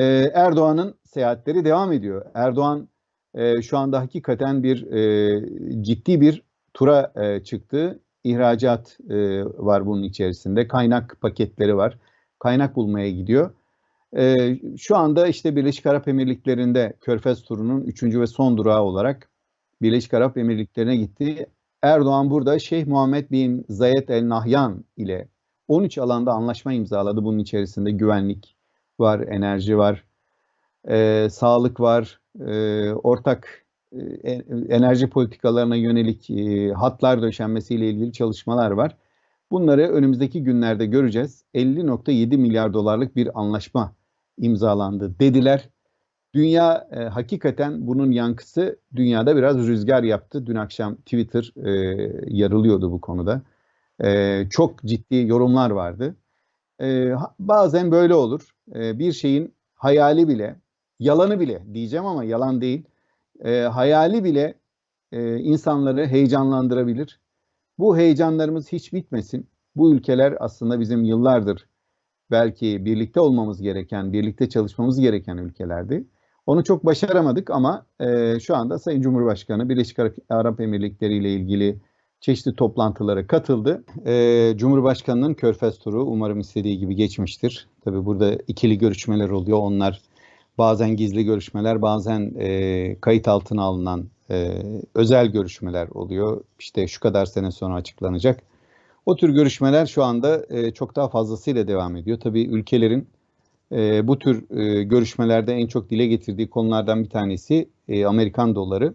e, Erdoğan'ın seyahatleri devam ediyor. Erdoğan e, şu anda hakikaten bir e, ciddi bir tura e, çıktı. İhracat e, var bunun içerisinde. Kaynak paketleri var. Kaynak bulmaya gidiyor. E, şu anda işte Birleşik Arap Emirlikleri'nde Körfez turunun üçüncü ve son durağı olarak Birleşik Arap Emirlikleri'ne gitti. Erdoğan burada Şeyh Muhammed bin Zayed El Nahyan ile 13 alanda anlaşma imzaladı. Bunun içerisinde güvenlik var, enerji var, e, sağlık var, e, ortak e, enerji politikalarına yönelik e, hatlar döşenmesiyle ilgili çalışmalar var. Bunları önümüzdeki günlerde göreceğiz. 50.7 milyar dolarlık bir anlaşma imzalandı dediler. Dünya e, hakikaten bunun yankısı dünyada biraz rüzgar yaptı. Dün akşam Twitter e, yarılıyordu bu konuda. E, çok ciddi yorumlar vardı. E, bazen böyle olur. E, bir şeyin hayali bile, yalanı bile diyeceğim ama yalan değil. E, hayali bile e, insanları heyecanlandırabilir. Bu heyecanlarımız hiç bitmesin. Bu ülkeler aslında bizim yıllardır belki birlikte olmamız gereken, birlikte çalışmamız gereken ülkelerdi. Onu çok başaramadık ama e, şu anda Sayın Cumhurbaşkanı Birleşik Arap Emirlikleri ile ilgili çeşitli toplantılara katıldı. E, Cumhurbaşkanı'nın Körfez turu umarım istediği gibi geçmiştir. Tabii burada ikili görüşmeler oluyor. Onlar bazen gizli görüşmeler, bazen e, kayıt altına alınan e, özel görüşmeler oluyor. İşte şu kadar sene sonra açıklanacak. O tür görüşmeler şu anda e, çok daha fazlasıyla devam ediyor. Tabii ülkelerin e, bu tür e, görüşmelerde en çok dile getirdiği konulardan bir tanesi e, Amerikan doları.